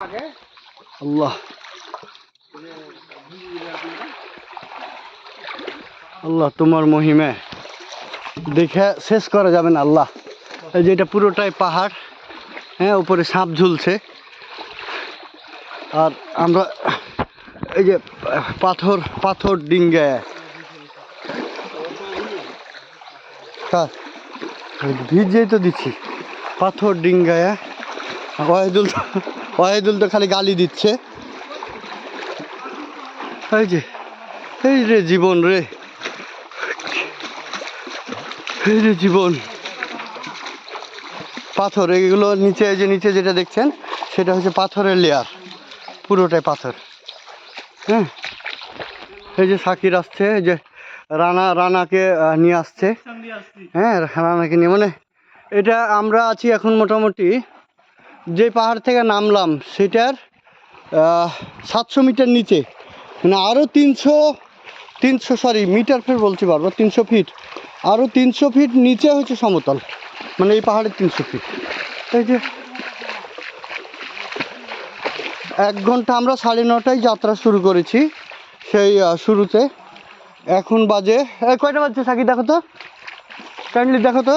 আল্লাহ। আল্লাহ, তোমার মহিমে। দেখে শেষ করা যাবে না আল্লাহ। এই যে এটা পুরোটাই পাহাড় হ্যাঁ উপরে সাপ ঝুলছে। আর আমরা এই যে পাথর পাথর ডিঙ্গে। ভিজেই তো দিচ্ছি। পাথর ডিঙ্গায় ওয়াহিদুল তো খালি গালি দিচ্ছে। এই যে, এই রে জীবন রে। এই রে জীবন। পাথর, এগুলো নিচে যে নিচে যেটা দেখছেন, সেটা হচ্ছে পাথরের লেয়ার পুরোটাই পাথর। হ্যাঁ? এই যে সাকির আসছে, এই যে রানা, রানাকে নিয়ে আসছে। হ্যাঁ রানাকে নিয়ে মানে এটা আমরা আছি এখন মোটামুটি যে পাহাড় থেকে নামলাম, সেটার সাতশো মিটার নিচে। মানে আরও তিনশো তিনশো সরি মিটার ফের বলছি বারবার, তিনশো ফিট আরও তিনশো ফিট নিচে হচ্ছে সমতল। মানে এই পাহাড়ের তিনশো ফিট এই যে এক ঘণ্টা আমরা সাড়ে নটায় যাত্রা শুরু করেছি সেই শুরুতে। এখন বাজে কয়টা বাজছে সাকি দেখো তো। কাইন্ডলি দেখো তো।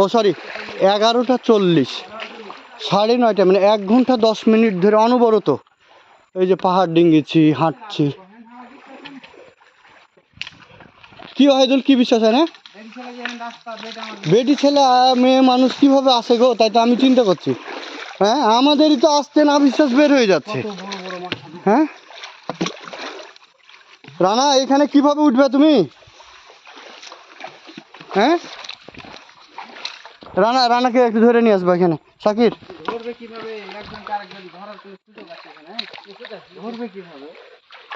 ও সরি এগারোটা চল্লিশ, সাড়ে নয়টা মানে এক ঘণ্টা দশ মিনিট ধরে অনবরত এই যে পাহাড় ডিঙ্গিছি হাঁটছি। কি ওয়াহিদুল কি বিশ্বাস হয় না? বেটি ছেলে মেয়ে মানুষ কীভাবে আসে গো? তাই তো আমি চিন্তা করছি। হ্যাঁ আমাদেরই তো আসতে না বিশ্বাস বের হয়ে যাচ্ছে। হ্যাঁ? রানা, এখানে কীভাবে উঠবে তুমি? হ্যাঁ? রানা রানাকে একটু ধরে নিয়ে আসব এখানে। সাকির কীভাবে?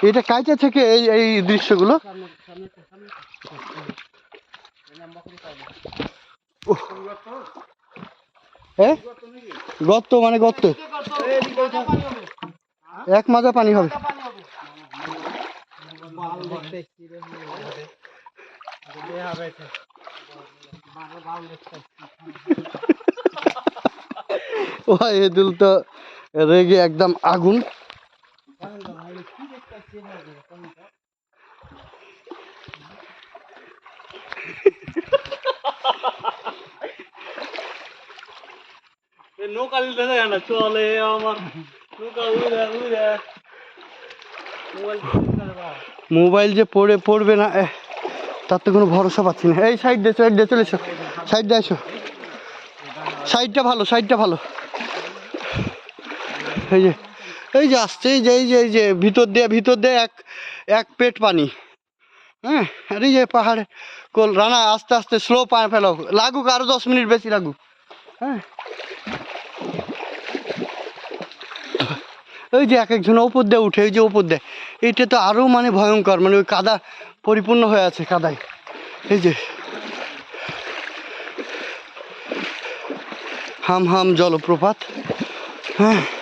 এটা কাইতে থেকে এই এই দৃশ্যগুলো। হ্যাঁ গর্ত মানে গর্ত। এক মাজা পানি হবে। ওয়াহিদুল তো রেগে একদম আগুন নৌকা দিতে দেয় না চলে আমার নৌকা উড়ে উড়ে মোবাইল মোবাইল যে পড়ে পড়বে না এহ, তার তো কোনো ভরসা পাচ্ছি না। এই সাইড দিয়ে সাইড দিয়ে চলে এসো। সাইড দিয়ে এসো। সাইডটা ভালো সাইডটা ভালো। এই যে এই যে আসছে, এই যে এই যে এই যে, ভিতর দিয়ে ভিতর দিয়ে এক এক পেট পানি। হ্যাঁ আর এই যে পাহাড়ে কোল রানা আস্তে আস্তে স্লো পা ফেলো লাগুক আরও দশ মিনিট বেশি লাগুক। হ্যাঁ। ওই যে এক একজন ওপর দিয়ে উঠে ওই যে ওপর দিয়ে। এটা তো আরও মানে ভয়ঙ্কর মানে ওই কাদা পরিপূর্ণ হয়ে আছে কাদায়। এই যে। হাম হাম জলপ্রপাত। হ্যাঁ।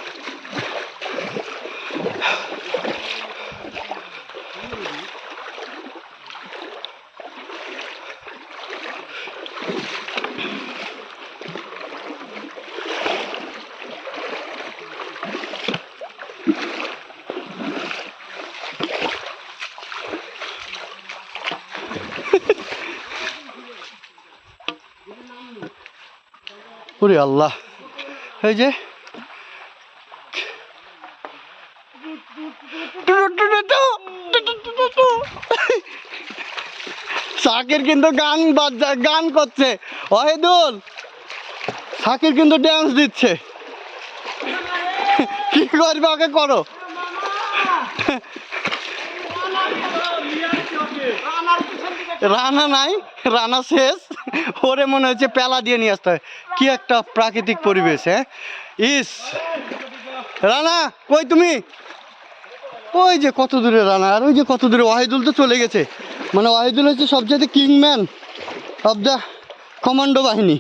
ওরে আল্লাহ। এই যে, সাকির কিন্তু গান বাজা গান করছে। ওহেদুল সাকির কিন্তু ড্যান্স দিচ্ছে। কি করবে আগে করো? রানা নাই, রানা শেষ। ওরে মনে হচ্ছে পেলা দিয়ে নিয়ে আসতে হয়। কি একটা প্রাকৃতিক পরিবেশ হ্যাঁ? ইস। রানা, কই তুমি? ওই যে কত দূরে রানা, আর ওই যে কত দূরে, ওয়াহিদুল তো চলে গেছে। মানে ওয়াহিদুল হচ্ছে সবচেয়ে কিংম্যান অফ দ্য কমান্ডো বাহিনী।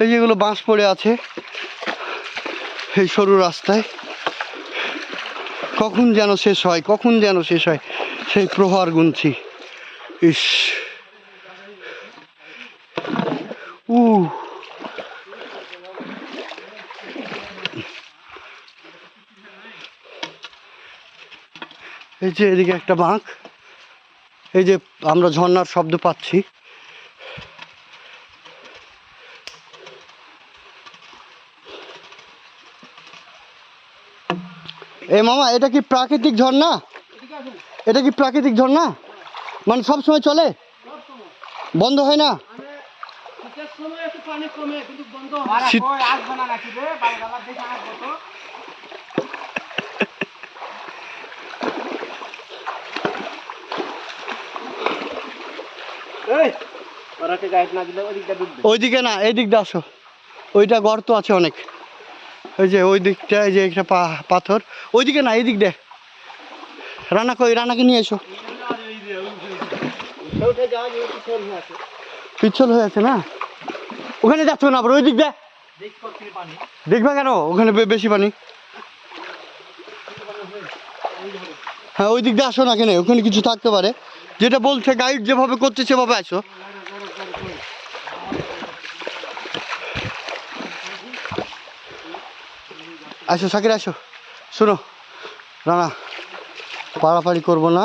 এই যেগুলো বাঁশ পড়ে আছে, এই সরু রাস্তায়। কখন যেন শেষ হয়, কখন যেন শেষ হয়। সেই প্রহার গুনছি। ইস। উ। এই যে এদিকে একটা বাঁক। এই যে আমরা ঝর্নার শব্দ পাচ্ছি। এ মামা, এটা কি প্রাকৃতিক ঝর্ণা? এটা কি প্রাকৃতিক ঝর্ণা? মানে সব সময় চলে? বন্ধ হয় না? দেখে ওইদিকে না এই দিকটা আসো। ওইটা গর্ত আছে অনেক। ওই যে ওই দিকটা এই যে একটা পাথর। ওইদিকে না এই দিক দে। রানা কই রানাকে নিয়ে এসো? পিছল হয়ে আছে না? ওখানে যাচ্ছ না ওই দিক দে। দেখ করতে দেখবে কেন? ওখানে বেশি পানি। হ্যাঁ ওই দিক দিয়ে আসো না কেন? ওখানে কিছু থাকতে পারে। যেটা বলছে গাইড যেভাবে করছে, সেভাবে আসো। আসো, সাকির, আসো। শোনো, রানা। পাড়াপাড়ি করব না।